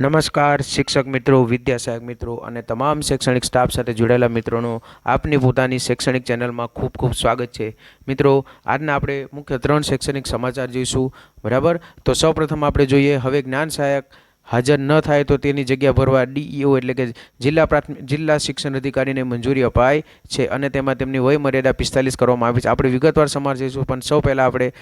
નમસ્કાર, શિક્ષક મિત્રો, વિદ્યા સહાયક મિત્રો અને તમામ શૈક્ષણિક સ્ટાફ સાથે જોડાયેલા મિત્રોનું આપની પોતાની શૈક્ષણિક ચેનલમાં ખૂબ ખૂબ સ્વાગત છે. મિત્રો, આજના આપણે મુખ્ય ત્રણ શૈક્ષણિક સમાચાર જોઈશું. બરાબર? તો સૌપ્રથમ આપણે જોઈએ, હવે જ્ઞાન સહાયક હાજર ન થાય તો તેની જગ્યા ભરવા ડીઈઓ એટલે કે જિલ્લા પ્રાથમિક જિલ્લા શિક્ષણ અધિકારીને મંજૂરી અપાય છે અને તેમાં તેમની વય મર્યાદા પિસ્તાલીસ કરવામાં આવી છે. આપણે વિગતવાર સમાચાર જોઈશું, પણ સૌ પહેલાં આપણે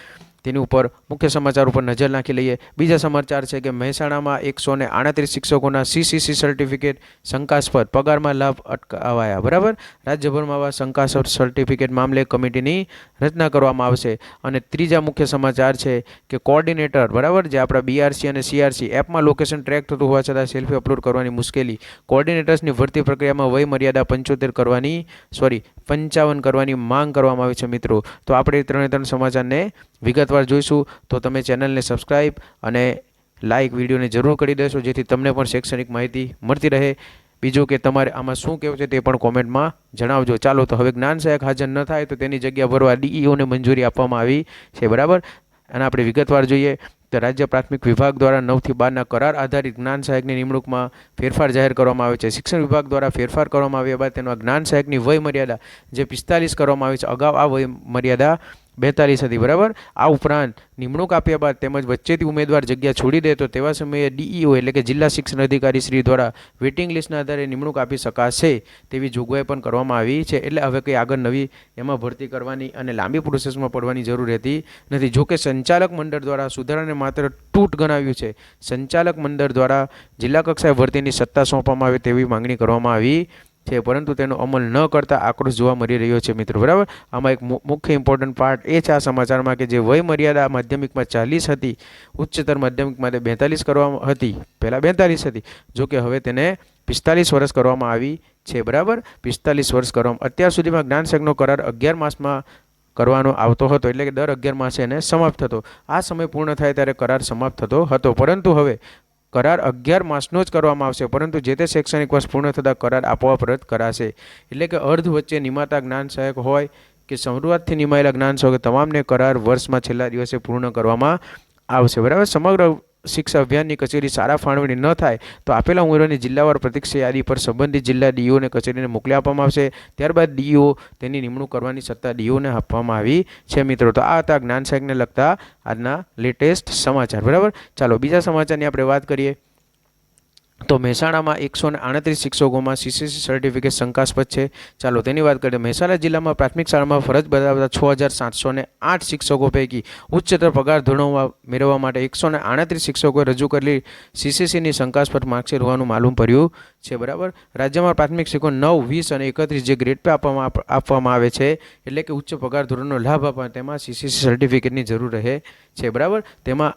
તેની ઉપર મુખ્ય સમાચાર ઉપર નજર નાખી લઈએ. બીજા સમાચાર છે કે મહેસાણામાં એકસો ને આડત્રીસ શિક્ષકોના સીસીસી સર્ટિફિકેટ શંકાસ્પદ. પગારમાં લાભ અટકાવાયા. બરાબર? રાજ્યભરમાં આવા શંકાસ્પદ સર્ટિફિકેટ મામલે કમિટીની રચના કરવામાં આવશે. અને ત્રીજા મુખ્ય સમાચાર છે કે કોર્ડિનેટર, બરાબર? જે આપણા બીઆરસી અને સીઆરસી એપમાં લોકેશન ટ્રેક થતું હોવા છતાં સેલ્ફી અપલોડ કરવાની મુશ્કેલી. કોર્ડિનેટર્સની ભરતી પ્રક્રિયામાં વય મર્યાદા પંચોતેર કરવાની સોરી પંચાવન કરવાની માંગ કરવામાં આવી છે મિત્રો. તો આપણે ત્રણે ત્રણ સમાચારને વિગતવાર જોઈશું, તો તમે ચેનલને સબસ્ક્રાઈબ અને લાઇક વિડીયોને જરૂર કરી દેશો, જેથી તમને પણ શૈક્ષણિક માહિતી મળતી રહે. બીજું કે તમારે આમાં શું કહેવું છે તે પણ કોમેન્ટમાં જણાવજો. ચાલો, તો હવે જ્ઞાન સહાયક હાજર ન થાય, તો તેની જગ્યા ભરવા ડીઈઓને મંજૂરી આપવામાં આવી છે, બરાબર? અને આપણે વિગતવાર જોઈએ. તો રાજ્ય પ્રાથમિક વિભાગ દ્વારા નવથી બારના કરાર આધારિત જ્ઞાન સહાયકની નિમણૂકમાં ફેરફાર જાહેર કરવામાં આવે છે. શિક્ષણ વિભાગ દ્વારા ફેરફાર કરવામાં આવ્યા બાદ તેમાં જ્ઞાન સહાયકની વય મર્યાદા જે પિસ્તાલીસ કરવામાં આવી છે, અગાઉ આ વય મર્યાદા બેતાલીસ હતી, બરાબર? આ ઉપરાંત નિમણૂક આપ્યા બાદ તેમજ વચ્ચેથી ઉમેદવાર જગ્યા છોડી દે તો તેવા સમયે ડીઈઓ એટલે કે જિલ્લા શિક્ષણ અધિકારી શ્રી દ્વારા વેટિંગ લિસ્ટના આધારે નિમણૂક આપી શકાશે તેવી જોગવાઈ પણ કરવામાં આવી છે. એટલે હવે કંઈ આગળ નવી એમાં ભરતી કરવાની અને લાંબી પ્રોસેસમાં પડવાની જરૂર રહેતી નથી. જોકે સંચાલક મંડળ દ્વારા સુધારાને માત્ર તૂટ ગણાવ્યું છે. સંચાલક મંડળ દ્વારા જિલ્લા કક્ષાએ ભરતીની સત્તા સોંપવામાં આવે તેવી માંગણી કરવામાં આવી છે, પરંતુ તેનો અમલ ન કરતા આક્રોશ જોવા મળી રહ્યો છે, મિત્રો. બરાબર? આમાં એક મુખ્ય ઇમ્પોર્ટન્ટ પાર્ટ એ છે આ સમાચારમાં કે જે વય મર્યાદા માધ્યમિકમાં ચાલીસ હતી, ઉચ્ચતર માધ્યમિકમાં તે બેતાલીસ કરવામાં હતી, પહેલાં બેતાલીસ હતી જોકે હવે તેને પિસ્તાલીસ વર્ષ કરવામાં આવી છે, બરાબર? પિસ્તાલીસ વર્ષ કરવામાં, અત્યાર સુધીમાં જ્ઞાન સંઘનો કરાર અગિયાર માસમાં કરવાનો આવતો હતો, એટલે કે દર અગિયાર માસે એને સમાપ્ત થતો. આ સમય પૂર્ણ થાય ત્યારે કરાર સમાપ્ત થતો હતો, પરંતુ હવે કરાર અગિયાર માસનો જ કરવામાં આવશે, પરંતુ જે તે શૈક્ષણિક વર્ષ પૂર્ણ થતાં કરાર આપોઆપ રદ કરાશે. એટલે કે અર્ધ વચ્ચે નિમાતા જ્ઞાન સહાયક હોય કે શરૂઆતથી નિમાયેલા જ્ઞાન સહાયક, તમામને કરાર વર્ષમાં છેલ્લા દિવસે પૂર્ણ કરવામાં આવશે. બરાબર? સમગ્ર શિક્ષા અભિયાનની કચેરી સારા ફાળવણી ન થાય તો આપેલા ઉમેદવારની જિલ્લાવાર પ્રતીક્ષા યાદી પર સંબંધિત જિલ્લા ડીઓને કચેરીને મોકલી આપવામાં આવશે. ત્યારબાદ ડીઓ તેની નિમણૂક કરવાની સત્તા ડીઓને આપવામાં આવી છે મિત્રો. તો આ હતા જ્ઞાન સાહેબને લગતા આજના લેટેસ્ટ સમાચાર. બરાબર? ચાલો બીજા સમાચારની આપણે વાત કરીએ. તો મહેસાણામાં એકસો ને આડત્રીસ શિક્ષકોમાં સીસીસી સર્ટિફિકેટ શંકાસ્પદ છે. ચાલો તેની વાત કરીએ. મહેસાણા જિલ્લામાં પ્રાથમિક શાળામાં ફરજ બજાવતા છ હજાર સાતસો ને આઠ શિક્ષકો પૈકી ઉચ્ચતર પગાર ધોરણો મેળવવા માટે એકસો ને આડત્રીસ શિક્ષકોએ રજૂ કરેલી સીસીસીની શંકાસ્પદ માર્કશીટ હોવાનું માલુમ પડ્યું છે. બરાબર? રાજ્યમાં પ્રાથમિક શિક્ષકો નવ, વીસ અને એકત્રીસ જે ગ્રેડ પે આપવામાં આપવામાં આવે છે, એટલે કે ઉચ્ચ પગાર ધોરણનો લાભ આપવા તેમાં સીસીસી સર્ટિફિકેટની જરૂર રહે છે. બરાબર? તેમાં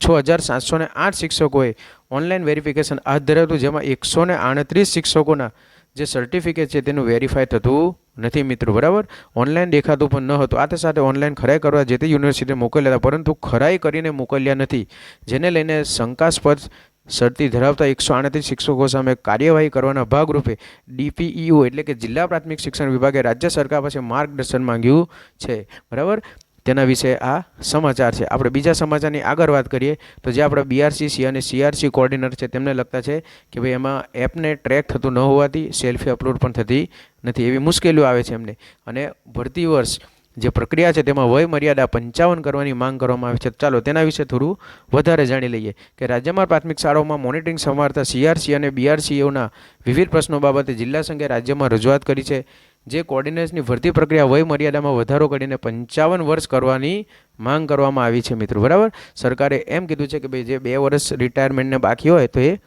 છ હજાર સાતસો ને આઠ શિક્ષકોએ ઓનલાઈન વેરિફિકેશન હાથ ધરાવ્યું જેમાં એકસો ને આડત્રીસ શિક્ષકોના જે સર્ટિફિકેટ છે તેનું વેરીફાઈ થતું નથી મિત્રો, બરાબર? ઓનલાઈન દેખાતું પણ ન હતું. આ સાથે ઓનલાઈન ખરાઈ કરવા જે તે યુનિવર્સિટીએ મોકલ્યા હતા, પરંતુ ખરાઈ કરીને મોકલ્યા નથી, જેને લઈને શંકાસ્પદ શરતી ધરાવતા એકસો આડત્રીસ શિક્ષકો સામે કાર્યવાહી કરવાના ભાગરૂપે ડીપીઈઓ એટલે કે જિલ્લા પ્રાથમિક શિક્ષણ વિભાગે રાજ્ય સરકાર પાસે માર્ગદર્શન માંગ્યું છે, બરાબર? તેના વિશે આ સમાચાર છે. આપણે બીજા સમાચારની આગળ વાત કરીએ તો જે આપણા બીઆરસી સી અને સીઆરસી કોઓર્ડિનેટર છે, તેમને લગતા છે કે ભાઈ એમાં એપને ટ્રેક થતું ન હોવાથી સેલ્ફી અપલોડ પણ થતી નથી. એવી મુશ્કેલીઓ આવે છે એમને. અને ભરતી વર્ષ જે પ્રક્રિયા છે, તેમાં વય મર્યાદા પંચાવન કરવાની માંગ કરવામાં આવી છે. ચાલો તેના વિશે થોડું વધારે જાણી લઈએ કે રાજ્યમાં પ્રાથમિક શાળાઓમાં મોનિટરિંગ સંભાળતા સીઆરસી અને બીઆરસીઓના વિવિધ પ્રશ્નો બાબતે જિલ્લા સંઘે રાજ્યમાં રજૂઆત કરી છે. જે કોર્ડિનેટ્સની ભરતી પ્રક્રિયા વય મર્યાદામાં વધારો કરીને પંચાવન વર્ષ કરવાની માંગ કરવામાં આવી છે મિત્રો. બરાબર? સરકારે એમ કીધું છે કે ભાઈ જે બે વર્ષ રિટાયરમેન્ટને બાકી હોય તો એ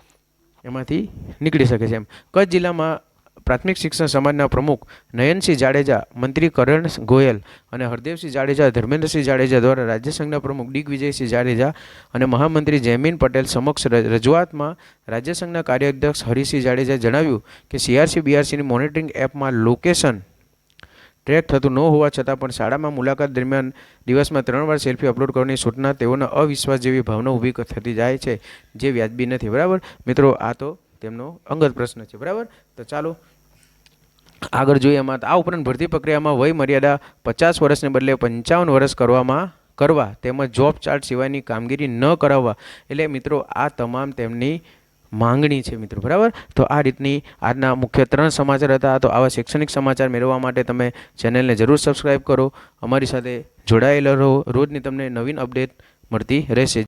એમાંથી નીકળી શકે છે એમ. કચ્છ જિલ્લામાં પ્રાથમિક શિક્ષણ સમાજના પ્રમુખ નયનસિંહ જાડેજા, મંત્રી કરણ ગોયલ અને હરદેવસિંહ જાડેજા, ધર્મેન્દ્રસિંહ જાડેજા દ્વારા રાજ્ય સંઘના પ્રમુખ દિગ્વિજયસિંહ જાડેજા અને મહામંત્રી જયમીન પટેલ સમક્ષ રજૂઆતમાં રાજ્ય સંઘના કાર્યાધ્યક્ષ હરિસિંહ જાડેજાએ જણાવ્યું કે સીઆરસી, બીઆરસીની મોનિટરિંગ એપમાં લોકેશન ટ્રેક થતું ન હોવા છતાં પણ શાળામાં મુલાકાત દરમિયાન દિવસમાં ત્રણ વાર સેલ્ફી અપલોડ કરવાની સૂચના તેઓના અવિશ્વાસ જેવી ભાવના ઊભી થતી જાય છે, જે વ્યાજબી નથી, બરાબર? મિત્રો, આ તો તેમનો અંગત પ્રશ્ન છે, બરાબર? તો ચાલો આગળ જોઈએ એમાં આ ઉપરાંત ભરતી પ્રક્રિયામાં વય મર્યાદા પચાસ વર્ષને બદલે પંચાવન વર્ષ કરવામાં કરવા તેમજ જોબ ચાર્ટ સિવાયની કામગીરી ન કરાવવા. એટલે મિત્રો, આ તમામ તેમની માંગણી છે મિત્રો, બરાબર? તો આ રીતની આજના મુખ્ય ત્રણ સમાચાર હતા. તો આવા શૈક્ષણિક સમાચાર મેળવવા માટે તમે ચેનલને જરૂર સબસ્ક્રાઈબ કરો. અમારી સાથે જોડાયેલા રહો. રોજની તમને નવીન અપડેટ મળતી રહેશે.